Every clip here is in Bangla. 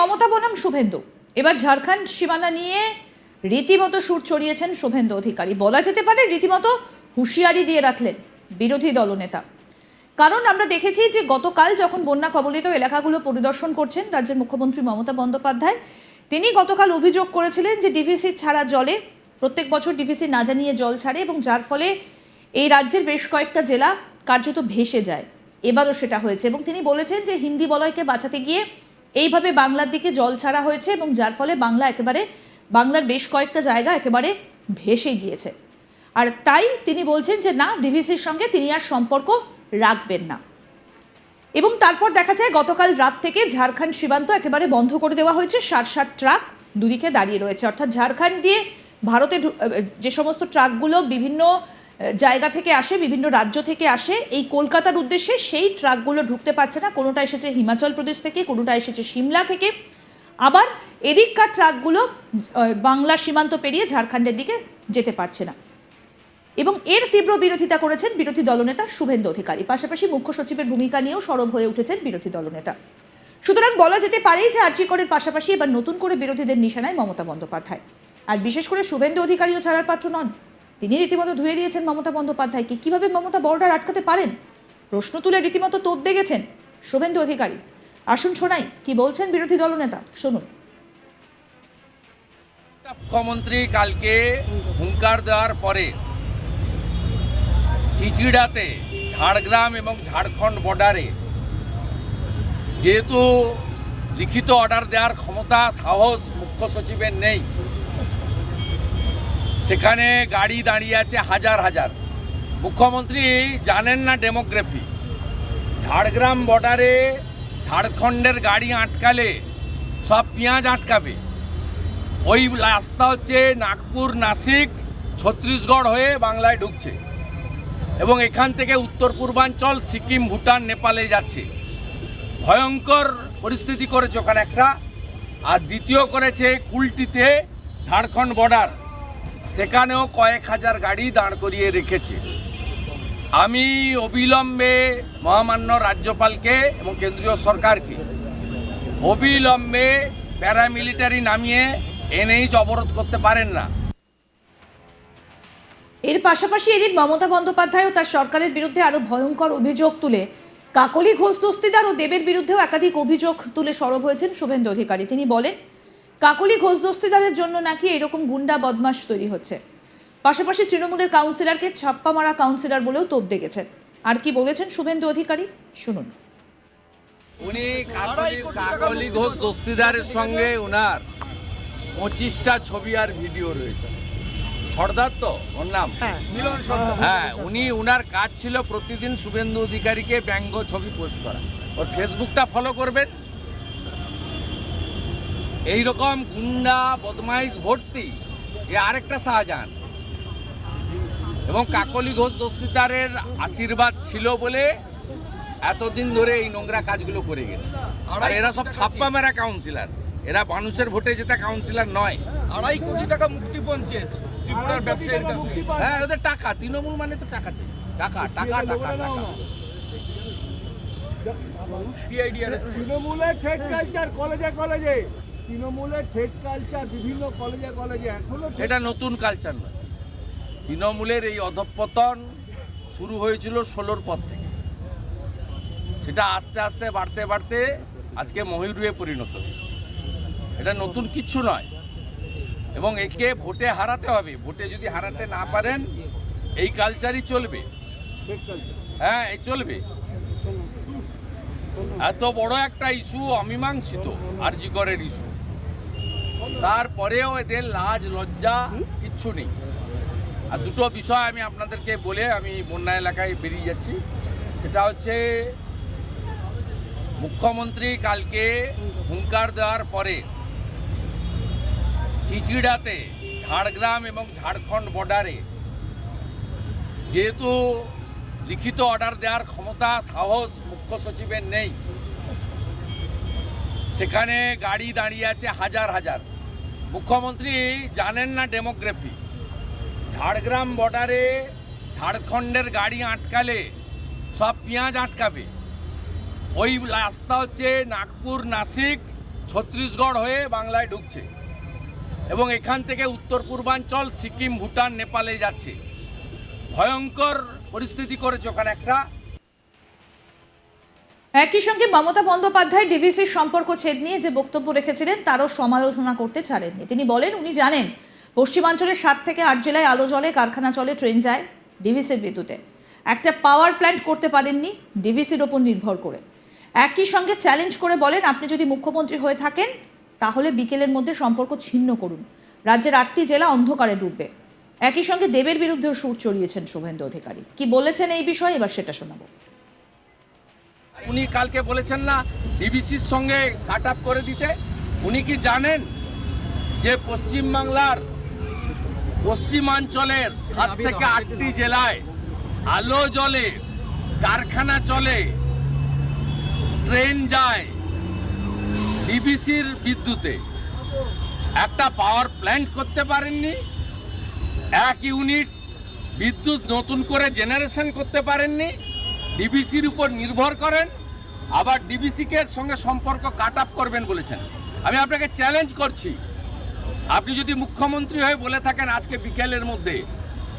মমতা বনাম শুভেন্দু। এবার ঝাড়খণ্ড সীমানা নিয়ে রীতিমতো সুর চড়িয়েছেন শুভেন্দু অধিকারী। বলা যেতে পারে রীতিমতো হুঁশিয়ারি দিয়ে রাখলেন বিরোধী দলনেতা। কারণ আমরা দেখেছি যে গতকাল যখন বন্যা কবলিত এলাকাগুলো পরিদর্শন করছেন রাজ্যের মুখ্যমন্ত্রী মমতা বন্দ্যোপাধ্যায়, তিনি গতকাল অভিযোগ করেছিলেন যে ডিভিসি ছাড়া জলে, প্রত্যেক বছর ডিভিসি না জানিয়ে জল ছাড়ে এবং যার ফলে এই রাজ্যের বেশ কয়েকটা জেলা কার্যত ভেসে যায়। এবারও সেটা হয়েছে এবং তিনি বলেছেন যে হিন্দি বলয়কে বাঁচাতে গিয়ে এইভাবে বাংলার দিকে জল ছাড়া হয়েছে এবং যার ফলে বাংলা একেবারে, বাংলার বেশ কয়েকটা জায়গা একেবারে ভেসে গিয়েছে। আর তাই তিনি বলছেন যে, না, ডিভিসির সঙ্গে তিনি আর সম্পর্ক রাখবেন না। এবং তারপর দেখা যায়, গতকাল রাত থেকে ঝাড়খণ্ড সীমান্ত একেবারে বন্ধ করে দেওয়া হয়েছে। ষাট ষাট ট্রাক দুদিকে দাঁড়িয়ে রয়েছে। অর্থাৎ ঝাড়খণ্ড দিয়ে ভারতে যে সমস্ত ট্রাকগুলো বিভিন্ন জায়গা থেকে আসে, বিভিন্ন রাজ্য থেকে আসে, এই কলকাতার উদ্দেশ্যে সেই ট্রাকগুলো ঢুকতে পারছে না। কোনোটা এসেছে হিমাচল প্রদেশ থেকে, কোনোটা এসেছে সিমলা থেকে। আবার এদিককার ট্রাকগুলো বাংলা সীমান্ত পেরিয়ে ঝাড়খণ্ডের দিকে যেতে পারছে না। এবং এর তীব্র বিরোধিতা করেছেন বিরোধী দলনেতা শুভেন্দু অধিকারী। পাশাপাশি মুখ্য সচিবের ভূমিকা নিয়েও সরব হয়ে উঠেছেন বিরোধী দলনেতা। সুতরাং বলা যেতে পারেই যে আর্জি করের পাশাপাশি এবার নতুন করে বিরোধীদের নিশানায় মমতা বন্দ্যোপাধ্যায়। আর বিশেষ করে শুভেন্দু অধিকারীও ছাড়ার পাত্র নন। তিনি রীতিমতো ধুয়ে দিয়েছেন মমতা বন্দ্যোপাধ্যায়কে। কীভাবে মমতা বর্ডার আটকাতে পারেন? প্রশ্ন তুলে রীতিমতো তোপ দেখেছেন শুভেন্দু অধিকারী। আসুন শোনাই, কি বলছেন বিরোধী দলনেতা? শুনুন। মুখ্যমন্ত্রী কালকে হুঙ্কার দেওয়ার পরে চিচিড়াতে ঝাড়গ্রাম এবং ঝাড়খণ্ড বর্ডারে যেহেতু লিখিত অর্ডার দেওয়ার ক্ষমতা, সাহস মুখ্য সচিবের নেই সেখানে গাড়ি দাঁড়িয়ে আছে হাজার হাজার। মুখ্যমন্ত্রী জানেন না ডেমোগ্রাফি। ঝাড়গ্রাম বর্ডারে ঝাড়খণ্ডের গাড়ি আটকালে সব পেঁয়াজ আটকাবে। ওই রাস্তা হচ্ছে নাগপুর নাসিক, ছত্তিশগড় হয়ে বাংলায় ঢুকছে। এবং এখান থেকে উত্তর পূর্বাঞ্চল, সিকিম, ভুটান, নেপালে যাচ্ছে। ভয়ঙ্কর পরিস্থিতি করেছে ওখানে একটা। আর দ্বিতীয় করেছে কুলটিতে ঝাড়খণ্ড বর্ডার। সেখানেও কয়েক হাজার গাড়ি দাঁড় করিয়ে রেখেছে। আমি অবিলম্বে মহামান্য রাজ্যপালকে এবং কেন্দ্রীয় সরকারকে অবিলম্বে প্যারামিলিটারি নামিয়ে এনএইচ অবরোধ করতে পারেন না। এর পাশাপাশি এদিন মমতা বন্দ্যোপাধ্যায় ও তার সরকারের বিরুদ্ধে আরও ভয়ঙ্কর অভিযোগ তুলে। কাকলি ঘোষ দস্তিদার ও দেবের বিরুদ্ধেও একাধিক অভিযোগ তুলে সরব হয়েছেন শুভেন্দু অধিকারী। তিনি বলেন কাকলি ঘোষ দস্তিদারের জন্য নাকি এরকম গুন্ডা বদমাশ তৈরি হচ্ছে? পাশাপাশি তৃণমূলের কাউন্সিলরকে ছাপ্পা মারা কাউন্সিলর বলেও তোপ দেখেছেন। আর কি বলেছেন শুভেন্দু অধিকারী? শুনুন। উনি কাকলি কাকলি ঘোষ দস্তিদারের সঙ্গে উনার পঁচিশটা ছবি আর ভিডিও রয়েছে। সর্দার তো ওর নাম? হ্যাঁ উনি উনার কাজ ছিল প্রতিদিন শুভেন্দু অধিকারীকে ব্যঙ্গ ছবি পোস্ট করা। ওর ফেসবুকটা ফলো করবেন। এই রকম গুন্ডা বদমাইশ ভর্তি এ আরেকটা শাহজাহান। এবং কাকলি ঘোষ দস্তিদারের আশীর্বাদ ছিল বলে এতদিন ধরে এই নোংরা কাজগুলো করে গেছে। আর এরা সব ছাপ্পা মেরা কাউন্সিলর এরা মানুষের ভোটে যেটা কাউন্সিলর নয়। আড়াই কোটি টাকা মুক্তিপণ চেয়েছে ত্রিপুরার ব্যবসায়ীর কাছ থেকে। হ্যাঁ ওদের টাকা তৃণমূল মানে তো টাকা চাই টাকা টাকা টাকা টাকা। তৃণমূলের কালচার কলেজে কলেজে তৃণমূলের ঠেট কালচার বিভিন্ন কলেজে কলেজে এখনও এটা নতুন কালচার নয়। তৃণমূলের এই অধঃপতন শুরু হয়েছিল ষোলোর পর থেকে। সেটা আস্তে আস্তে বাড়তে বাড়তে আজকে ময়ূরুয়ে পরিণত হয়েছে। এটা নতুন কিচ্ছু নয়। এবং একে ভোটে হারাতে হবে। ভোটে যদি হারাতে না পারেন এই কালচারই চলবে। হ্যাঁ এই চলবে। এত বড় একটা ইস্যু অমীমাংসিত আরজিকরের ইস্যু তারপরেও এদের লাজ, লজ্জা কিচ্ছু নেই। আর দুটো বিষয় আমি আপনাদেরকে বলে আমি বন্যা এলাকায় বেরিয়ে যাচ্ছি। সেটা হচ্ছে, মুখ্যমন্ত্রী কালকে হুঙ্কার দেওয়ার পরে চিচিড়াতে ঝাড়গ্রাম এবং ঝাড়খণ্ড বর্ডারে যেহেতু লিখিত অর্ডার দেওয়ার ক্ষমতা, সাহস মুখ্য সচিবের নেই, সেখানে গাড়ি দাঁড়িয়ে আছে হাজার হাজার। মুখ্যমন্ত্রী জানেন না ডেমোগ্রাফি ঝাড়গ্রাম বর্ডারে ঝাড়খণ্ডের গাড়ি আটকালে সব পেঁয়াজ আটকাবে। ওই রাস্তা হচ্ছে নাগপুর নাসিক, ছত্তিশগড় হয়ে বাংলায় ঢুকছে। এবং এখান থেকে উত্তর পূর্বাঞ্চল, সিকিম, ভুটান, নেপালে যাচ্ছে। ভয়ঙ্কর পরিস্থিতি করেছে ওখানে একটা একই সঙ্গে মমতা বন্দ্যোপাধ্যায় ডিভিসির সম্পর্ক ছেদ নিয়ে যে বক্তব্য রেখেছিলেন, তারও সমালোচনা করতে ছাড়েননি। তিনি বলেন, উনি জানেন, পশ্চিমাঞ্চলের সাত থেকে আট জেলায় আলো জলে কারখানা চলে, ট্রেন যায়, ডিভিসির বিদ্যুতে। একটা পাওয়ার প্ল্যান্ট করতে পারেননি, ডিভিসির ওপর নির্ভর করে। একই সঙ্গে চ্যালেঞ্জ করে বলেন, আপনি যদি মুখ্যমন্ত্রী হয়ে থাকেন, তাহলে বিকেলের মধ্যে সম্পর্ক ছিন্ন করুন। রাজ্যের আটটি জেলা অন্ধকারে ডুববে। একই সঙ্গে দেবের বিরুদ্ধেও সুর চড়িয়েছেন শুভেন্দু অধিকারী। কি বলেছেন এই বিষয়ে এবার সেটা শোনাবো। উনি কালকে বলেছেন না ডিবিসির সঙ্গে কাট আপ করে দিতে। উনি কি জানেন যে পশ্চিমবাংলার পশ্চিমাঞ্চলের সাত থেকে আটটি জেলায় আলো জলে কারখানা চলে ট্রেন যায় ডিবিসির বিদ্যুতে। একটা পাওয়ার প্ল্যান্ট করতে পারেননি এক ইউনিট বিদ্যুৎ নতুন করে জেনারেশন করতে পারেননি ডিবিসির উপর নির্ভর করেন আবার ডিবিসিকে সঙ্গে সম্পর্ক কাট আপ করবেন বলেছেন। আমি আপনাকে চ্যালেঞ্জ করছি। আপনি যদি মুখ্যমন্ত্রী হয়ে বলে থাকেন আজকে বিকেলের মধ্যে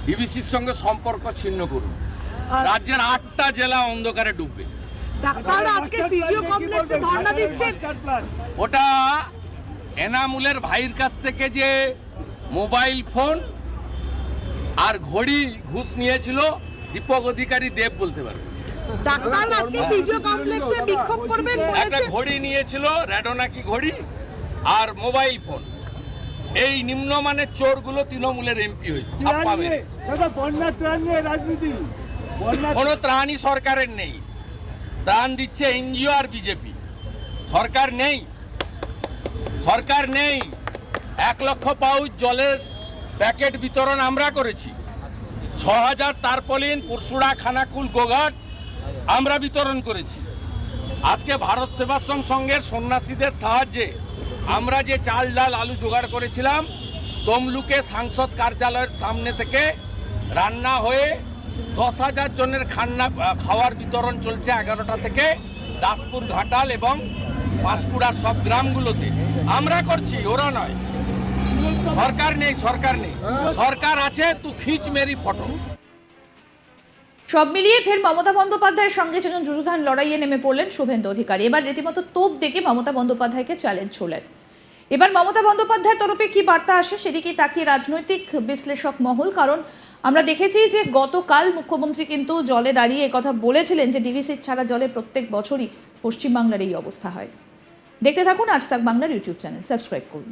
ডিবিসির সঙ্গে সম্পর্ক ছিন্ন করুন। রাজ্যের আটটা জেলা অন্ধকারে ডুববে। ওটা এনামুলের ভাইয়ের কাছ থেকে যে মোবাইল ফোন আর ঘড়ি ঘুষ নিয়েছিল দীপক অধিকারী দেব বলতে পারবে। ডাক্তার আজকে সিজিও কমপ্লেক্সে বিক্ষোভ করবেন একটা ঘড়ি নিয়েছিল ঘড়ি? আর মোবাইল ফোন। এই নিম্নমানের চোরগুলো তৃণমূলের এমপি হয়েছে ছাপ্পা মেরে। বন্যা ত্রাণ নিয়ে রাজনীতি। কোনো ত্রাণই সরকারের নেই। ত্রাণ দিচ্ছে এনজিও আর বিজেপি। সরকার নেই। সরকার নেই। এক লক্ষ পাউচ জলের প্যাকেট বিতরণ আমরা করেছি। ছ হাজার তারপলিন পরশুড়া খানাকুল গোঘাট আমরা বিতরণ করেছি। আজকে ভারত সেবাশ্রম সংঘের সন্ন্যাসীদের সাহায্যে আমরা যে চাল, ডাল, আলু জোগাড় করেছিলাম, তমলুকে সাংসদ কার্যালয়ের সামনে থেকে রান্না হয়ে দশ হাজার জনের খান্না খাওয়ার বিতরণ চলছে এগারোটা থেকে দাসপুর ঘাটাল এবং পাঁশকুড়ার সব গ্রামগুলোতে। আমরা করছি, ওরা নয়। সরকার নেই সরকার নেই। সরকার আছে, তু খিচ মেরি ফটো। সব মিলিয়ে ফের মমতা বন্দ্যোপাধ্যায়ের সঙ্গে যেন যুযুধান লড়াইয়ে নেমে পড়লেন শুভেন্দু অধিকারী। এবার রীতিমতো তোপ দেখে মমতা বন্দ্যোপাধ্যায়কে চ্যালেঞ্জ ছুড়লেন। এবার মমতা বন্দ্যোপাধ্যায়ের তরফে কি বার্তা আসে সেদিকে তাকিয়ে রাজনৈতিক বিশ্লেষক মহল, কারণ আমরা দেখেছি যে গতকাল মুখ্যমন্ত্রী কিন্তু জলে দাঁড়িয়ে কথা বলেছিলেন যে ডিভিসি ছাড়া জলে প্রত্যেক বছরই পশ্চিমবাংলার এই অবস্থা হয়। দেখতে থাকুন আজ তাক বাংলার ইউটিউব চ্যানেল, সাবস্ক্রাইব করুন।